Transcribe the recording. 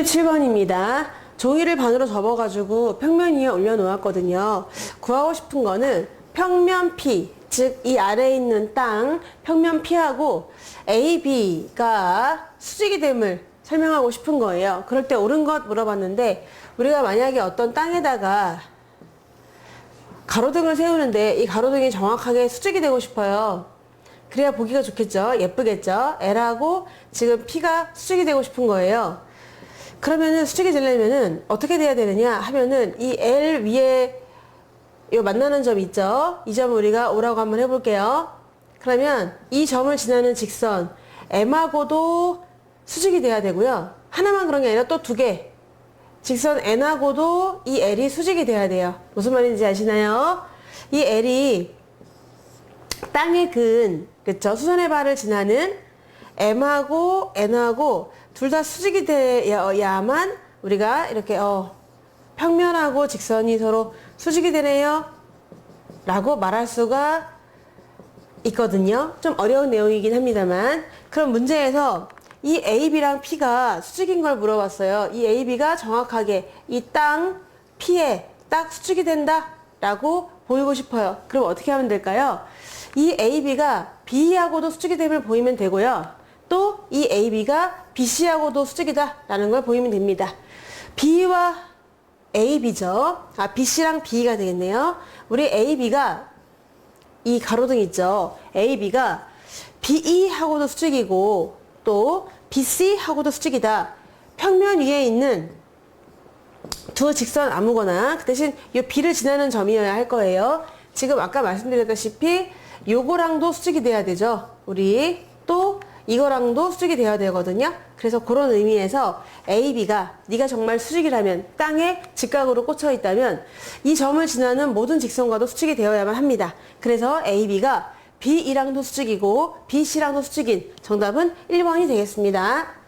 37번입니다. 종이를 반으로 접어가지고 평면 위에 올려놓았거든요. 구하고 싶은 거는 평면 P, 즉 이 아래에 있는 땅 평면 P하고 A, B가 수직이 됨을 설명하고 싶은 거예요. 그럴 때 옳은 것 물어봤는데 우리가 만약에 어떤 땅에다가 가로등을 세우는데 이 가로등이 정확하게 수직이 되고 싶어요. 그래야 보기가 좋겠죠. 예쁘겠죠. L하고 지금 P가 수직이 되고 싶은 거예요. 그러면은 수직이 되려면은 어떻게 돼야 되느냐 하면은 이 L 위에 요 만나는 점 있죠. 이 점을 우리가 O라고 한번 해볼게요. 그러면 이 점을 지나는 직선 M하고도 수직이 돼야 되고요. 하나만 그런 게 아니라 또 두 개. 직선 N하고도 이 L이 수직이 돼야 돼요. 무슨 말인지 아시나요? 이 L이 땅의 근, 그쵸? 수선의 발을 지나는 M하고 N하고 둘 다 수직이 돼야만 우리가 이렇게, 어, 평면하고 직선이 서로 수직이 되네요. 라고 말할 수가 있거든요. 좀 어려운 내용이긴 합니다만. 그럼 문제에서 이 AB랑 P가 수직인 걸 물어봤어요. 이 AB가 정확하게 이 땅 P에 딱 수직이 된다. 라고 보이고 싶어요. 그럼 어떻게 하면 될까요? 이 AB가 B하고도 수직이 됨을 보이면 되고요. 또 이 AB가 BC하고도 수직이다. 라는 걸 보이면 됩니다. B와 AB죠. 아, BC랑 B가 되겠네요. 우리 AB가 이 가로등 있죠. AB가 BE하고도 수직이고 또 BC하고도 수직이다. 평면 위에 있는 두 직선 아무거나 그 대신 이 B를 지나는 점이어야 할 거예요. 지금 아까 말씀드렸다시피 요거랑도 수직이 돼야 되죠. 우리 또 이거랑도 수직이 돼야 되거든요. 그래서 그런 의미에서 AB가 네가 정말 수직이라면 땅에 직각으로 꽂혀 있다면 이 점을 지나는 모든 직선과도 수직이 되어야만 합니다. 그래서 AB가 BE랑도 수직이고 BC랑도 수직인 정답은 1번이 되겠습니다.